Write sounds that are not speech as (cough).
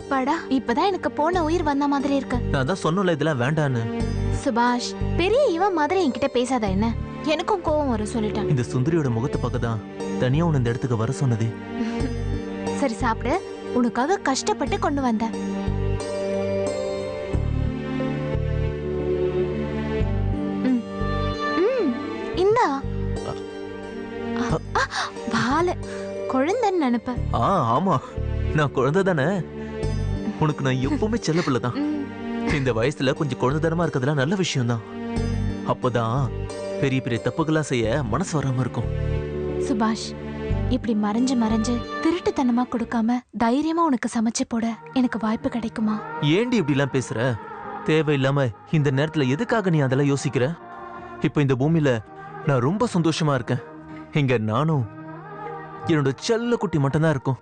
அப்பாடா இப்பதான் எனக்கு போன உயிர் வந்த மாதிரி இருக்கு. நான் தான் சொன்னல இதெல்லாம் வேண்டான்னு. சுபாஷ் பெரிய இவன் மாதிரி என்கிட்ட பேசாத என்ன? எனக்கும் கோவம் வரும் சொல்லிட்டேன். இந்த சுந்தரியோட முகத்தை பார்க்க தான் தனியா உன்னை இந்த இடத்துக்கு வர சொன்னது. (laughs) சரி சாப்பிடு. உனக்காக கஷ்டப்பட்டு கொண்டு வந்தேன் இந்தா. வாலு குழந்தைன்னு நினைப்ப. ஆ ஆமா. நான் குழந்தை தானே உனக்கு நான் எப்பவுமே செல்ல பிள்ளை தான். இந்த வயசுல கொஞ்சம் குழந்தைத்தனமா இருக்கிறதுலாம் நல்ல விஷயம் தான் அப்போதான் பெரிய பெரிய தப்புகள்லாம் செய்ய மனசு வராம இருக்கும். சுபாஷ் இப்படி மறைஞ்சு மறைஞ்சு திருட்டுத்தனமா கொடுக்காம தைரியமா உனக்கு சமைச்சு போட எனக்கு வாய்ப்பு கிடைக்குமா? ஏண்டி இப்படி எல்லாம் பேசுற? தேவையில்லாம இந்த நேரத்துல எதுக்காக நீ அதெல்லாம் யோசிக்கிற? இப்ப இந்த பூமியில நான் ரொம்ப சந்தோஷமா இருக்கேன். இங்க நானும் என்னோட செல்ல குட்டி மட்டும்தான் இருக்கும்.